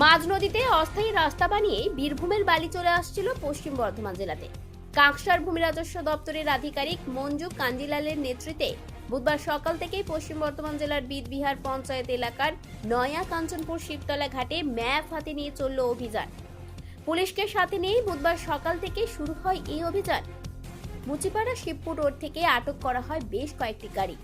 মাঝ নদীতে অস্থায়ী রাস্তা বানিয়ে বীরভূমের বালি চলে আসছিল পশ্চিম বর্ধমান জেলাতে। কাঁকসার ভূমি রাজস্ব দপ্তরের আধিকারিক মঞ্জু কাঞ্জিলালের নেতৃত্বে বুধবার সকাল থেকেই পশ্চিম বর্ধমান জেলার বিদবিহার পঞ্চায়েত এলাকার নয়া কাঞ্চনপুর শিবতলা ঘাটে ম্যাপ হাতে নিয়ে চলল অভিযান। পুলিশকে সাথে নিয়ে বুধবার সকাল থেকে শুরু হয় এই অভিযান। মুচিপাড়া শিবপুর রোড থেকে আটক করা হয় বেশ কয়েকটি গাড়ি।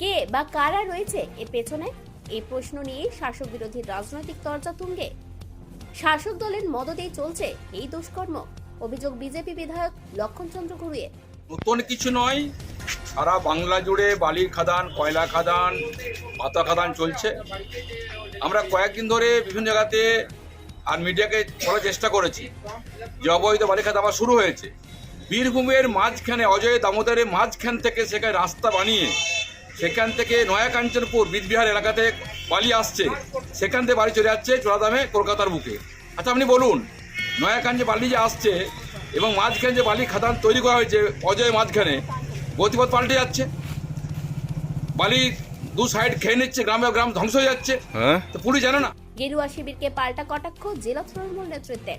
কে বা কারা রয়েছে এর পেছনে? এই প্রশ্ন নিয়ে শাসক বিরোধী রাজনৈতিক তর্জা তুঙ্গে। শাসক দলের মদতেই চলছে এই দুষ্কর্ম, অভিযোগ বিজেপি বিধায়ক লক্ষণচন্দ্র ঘুরিয়ে। নতুন কিছু নয়, সারা বাংলা জুড়ে বালির খাদান, কয়লা খাদান, পাতা খাদান চলছে। আমরা কয়েকদিন ধরে বিভিন্ন জায়গাতে আর মিডিয়াকে বলার চেষ্টা করেছি যে অবৈধ বালি খাদান আবার শুরু হয়েছে। বীরভূমের মাঝখানে অজয় দামোদরের মাঝখান থেকে সেখানে রাস্তা বানিয়ে সেখান থেকে নয়া কাঞ্চনপুর বীরবিহার এলাকাতে বালি আসছে। সেখান থেকে বাড়ি চলে যাচ্ছে চোরাদামে কলকাতার বুকে। আচ্ছা আপনি বলুন নয়া কাঞ্চে বালি যে আসছে এবং মাঝখানে যে বালি খাদান তৈরি করা হয়েছে অজয় মাঝখানে গতিপথ পাল্টে যাচ্ছে? বালি দু সাইড খেয়ে নিচ্ছে গ্রামে গ্রাম ধ্বংস হয়ে যাচ্ছে। হ্যাঁ। তো পুলিশ জানে না। গেরুয়া শিবিরকে পাল্টা কটাক্ষ জেলা তৃণমূল নেতৃত্বে।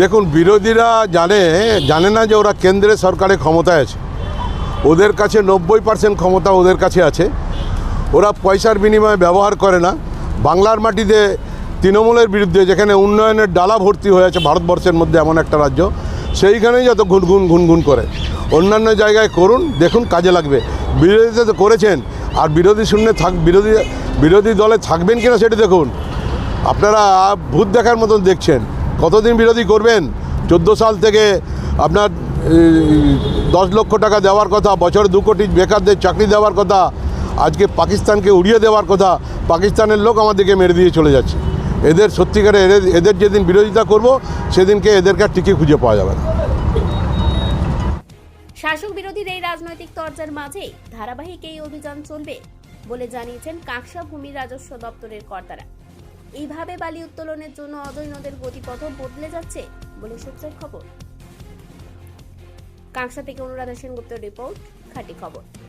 দেখুন, বিরোধীরা জানে জানে না যে ওরা কেন্দ্রে সরকারে ক্ষমতায় আছে। ওদের কাছে নব্বই পার্সেন্ট ক্ষমতা ওদের কাছে আছে। ওরা পয়সার বিনিময়ে ব্যবহার করে না। বাংলার মাটিতে তৃণমূলের বিরুদ্ধে, যেখানে উন্নয়নের ডালা ভর্তি হয়ে আছে ভারতবর্ষের মধ্যে এমন একটা রাজ্য, সেইখানেই যত ঘুনঘুন ঘুনঘুন করে। অন্যান্য জায়গায় করুন, দেখুন কাজে লাগবে। বিরোধীতে তো করেছেন, আর বিরোধী শূন্য থাক, বিরোধী বিরোধী দলে থাকবেন কিনা সেটা দেখুন। আপনারা ভূত দেখার মতন দেখছেন। কতদিন বিরোধী করবেন? চোদ্দ সাল থেকে আপনার দশ লক্ষ টাকা দেওয়ার কথা, বছরে দু কোটি বেকারদের চাকরি দেওয়ার কথা, আজকে পাকিস্তানকে উড়িয়ে দেওয়ার কথা, পাকিস্তানের লোক আমাদেরকে মেরে দিয়ে চলে যাচ্ছে। এদের সত্যিকারে এদের যেদিন বিরোধিতা করব, সেদিনকে এদেরকে টিকে খুঁজে পাওয়া যাবে না। শাসক বিরোধীর এই রাজনৈতিক তরজার মাঝেই ধারাবাহিক এই অভিযান চলবে বলে জানিয়েছেন কাঁকসা ভূমি রাজস্ব দপ্তরের কর্তারা। এইভাবে বালি উত্তোলনের জন্য অজয় নদের গতিপথ বদলে যাচ্ছে বলে সূত্রের খবর। কাঁকসা থেকে অনুরাধা সেনগুপ্ত রিপোর্ট, খাঁটি খবর।